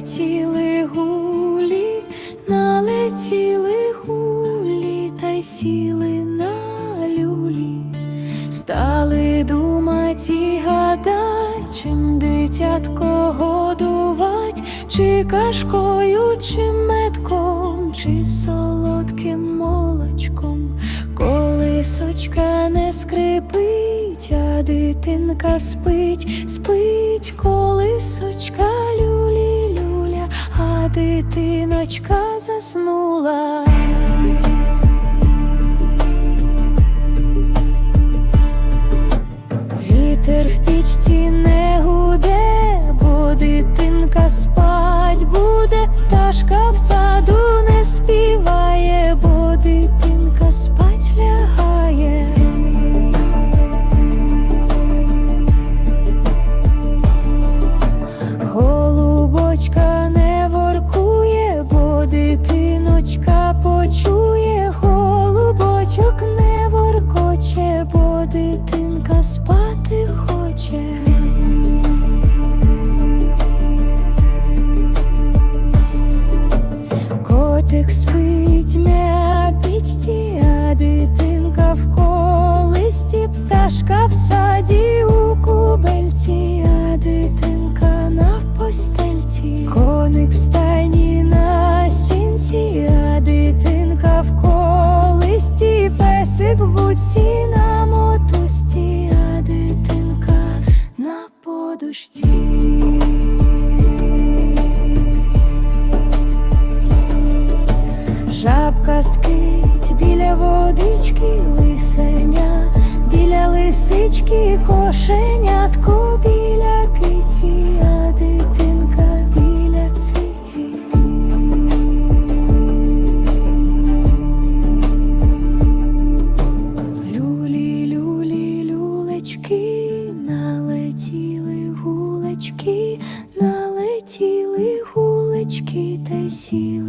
налетіли гулі, налетіли гулі, та й сіли на люлі, стали думать і гадать, чим дитятко годувать, чи кашкою, чи метком, чи солодким молочком. Колисочка не скрипить, а дитинка спить, спить, колисочка люлі люля, а дитиночка заснула. Котик спить м'я пічці, а дитинка в колисті, пташка в саді у кубельці, а дитинка на постельці, коник в стайні на сінці, а дитинка в колисті, песик в буці водички, лисеня, біля лисички, кошенятко біля киці, а дитинка біля циці. Люлі, люлі, люлечки, налетіли гулечки, налетіли гулечки та сіли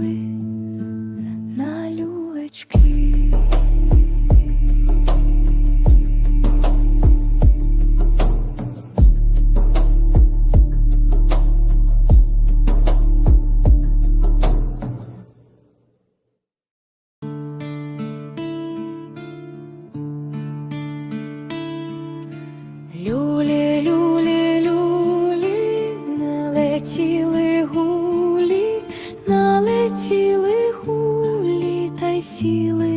Налетіли гулі, налетіли гулі та й сіли.